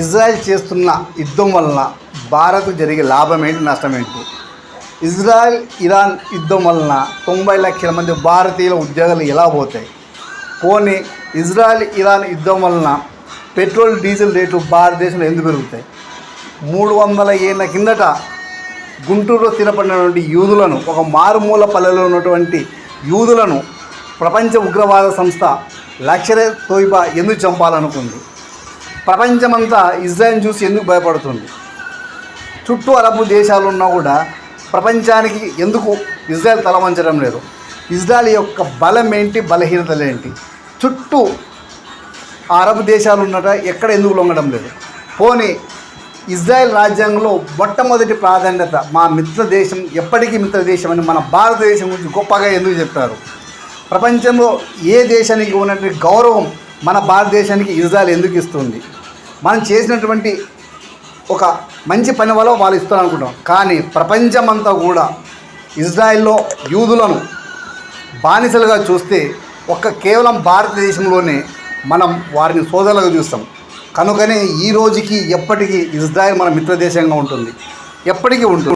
Israel చేస్తున్న యుద్ధం వలన భారత్ జరిగే లాభం ఏంటి నష్టం ఏంటి? ఇజ్రాయెల్ ఇరాన్ యుద్ధం వలన తొంభై లక్షల మంది భారతీయుల ఉద్యోగాలు ఎలా పోతాయి? పోనీ ఇజ్రాయెల్ ఇరాన్ యుద్ధం వలన పెట్రోల్ డీజిల్ రేటు భారతదేశంలో ఎందుకు పెరుగుతాయి? మూడు వందల ఏళ్ళ కిందట గుంటూరులో స్థిరపడినటువంటి యూదులను ఒక మారుమూల పల్లెలో ఉన్నటువంటి యూదులను ప్రపంచ ఉగ్రవాద సంస్థ లక్షరే తోయిబా ఎందుకు చంపాలనుకుంది? ప్రపంచమంతా ఇజ్రాయెల్ చూసి ఎందుకు భయపడుతుంది? చుట్టూ అరబ్ దేశాలు ఉన్నా కూడా ప్రపంచానికి ఎందుకు ఇజ్రాయెల్ తలవంచడం లేదు? ఇజ్రాయెల్ యొక్క బలం ఏంటి? బలహీనతలు ఏంటి? చుట్టూ ఆ అరబ్ దేశాలు ఉన్నట ఎక్కడ ఎందుకు లొంగడం లేదు? పోనీ ఇజ్రాయెల్ రాజ్యాంగంలో మొట్టమొదటి ప్రాధాన్యత మా మిత్ర దేశం ఎప్పటికీ మిత్ర దేశం అని మన భారతదేశం గురించి గొప్పగా ఎందుకు చెప్పారు ప్రపంచంలో ఏ దేశానికి ఉన్నటువంటి గౌరవం మన భారతదేశానికి ఇజ్రాయెల్ ఎందుకు ఇస్తుంది? మనం చేసినటువంటి ఒక మంచి పని వల్ల వాళ్ళు ఇస్తారు అనుకుంటాం. కానీ ప్రపంచమంతా కూడా ఇజ్రాయెల్లో యూదులను బానిసలుగా చూస్తే ఒక్క కేవలం భారతదేశంలోనే మనం వారిని సోదరులుగా చూస్తాం. కనుకనే ఈ రోజుకి ఎప్పటికీ ఇజ్రాయెల్ మన మిత్రదేశంగా ఉంటుంది. ఎప్పటికీ ఉంటుంది.